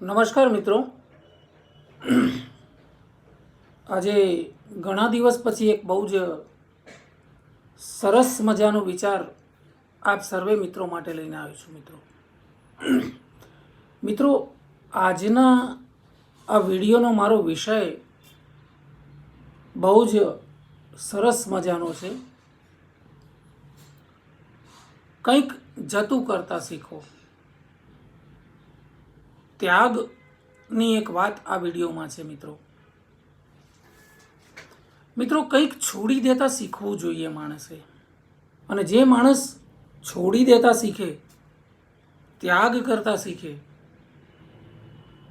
નમસ્કાર મિત્રો. આજે ઘણા દિવસ પછી એક બહુ જ સરસ મજાનો વિચાર આપ સર્વે મિત્રો માટે લઈને આવ્યો છું મિત્રો. મિત્રો, આજના આ વિડીયોનો મારો વિષય બહુ જ સરસ મજાનો છે. કંઈક જતું કરતાં શીખો. ત્યાગની એક વાત આ વિડીયોમાં છે, મિત્રો. મિત્રો, કંઈક છોડી દેતા શીખવું જોઈએ માણસે. અને જે માણસ છોડી દેતા શીખે, ત્યાગ કરતા શીખે,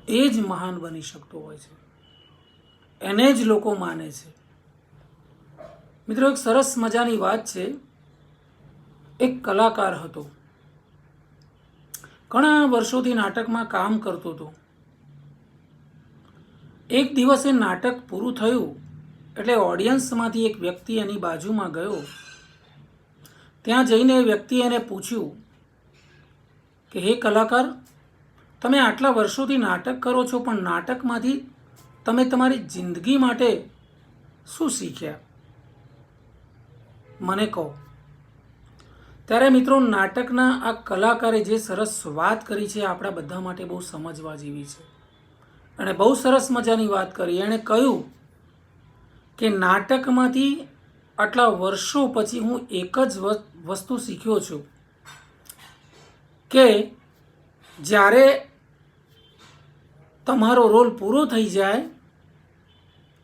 એ જ મહાન બની શકતો હોય છે. એને જ લોકો માને છે. મિત્રો, એક સરસ મજાની વાત છે. એક કલાકાર હતો. ઘણા વર્ષોથી નાટકમાં કામ કરતો હતો. એક દિવસે નાટક પૂરું થયું, એટલે ઓડિયન્સમાંથી એક વ્યક્તિ એની બાજુમાં ગયો. ત્યાં જઈને એ વ્યક્તિએ એને પૂછ્યું કે, હે કલાકાર, તમે આટલા વર્ષોથી નાટક કરો છો, પણ નાટકમાંથી તમે તમારી જિંદગી માટે શું શીખ્યા? મને કહો. ત્યારે મિત્રો નાટકના આ કલાકારે જે સરસ વાત કરી છે, આપણા બધા માટે બહુ સમજવા જેવી છે. અને બહુ સરસ મજાની વાત કરી. એણે કહ્યું કે નાટકમાંથી આટલા વર્ષો પછી હું એક જ વસ્તુ શીખ્યો છું કે જ્યારે તમારો રોલ પૂરો થઈ જાય,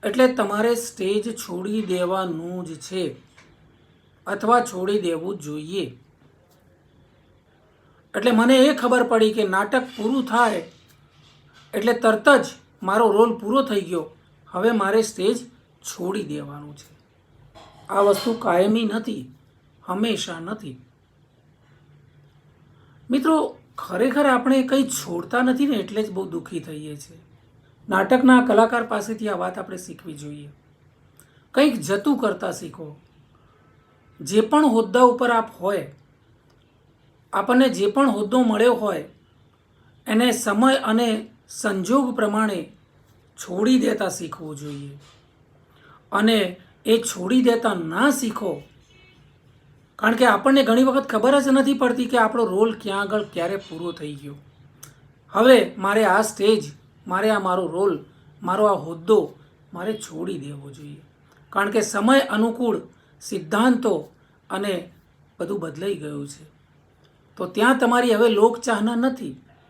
એટલે તમારે સ્ટેજ છોડી દેવાનું જ છે. અથવા છોડી દેવું જોઈએ. એટલે મને એ ખબર પડી કે નાટક પૂરું થાય એટલે તરત જ મારો રોલ પૂરો થઈ ગયો. હવે મારે સ્ટેજ છોડી દેવાનું છે. આ વસ્તુ કાયમી નથી, હંમેશા નથી. મિત્રો, ખરેખર આપણે કંઈ છોડતા નથી ને એટલે જ બહુ દુઃખી થઈએ છીએ. નાટકના કલાકાર પાસેથી આ વાત આપણે શીખવી જોઈએ. કંઈક જતું કરતાં શીખો. જે પણ હોદ્દા ઉપર આપ હોય, આપણને જે પણ હોદ્દો મળ્યો હોય, એને સમય અને સંજોગ પ્રમાણે છોડી દેતા શીખવું જોઈએ. અને એ છોડી દેતા ના શીખો, કારણ કે આપણને ઘણી વખત ખબર જ નથી પડતી કે આપણો રોલ ક્યાં આગળ ક્યારે પૂરો થઈ ગયો. હવે મારે આ સ્ટેજ, મારે આ મારો રોલ, મારો આ હોદ્દો મારે છોડી દેવો જોઈએ. કારણ કે સમય અનુકૂળ સિદ્ધાંતો અને બધું બદલાઈ ગયું છે. તો ત્યાં તમારી હવે લોકચાહના નથી.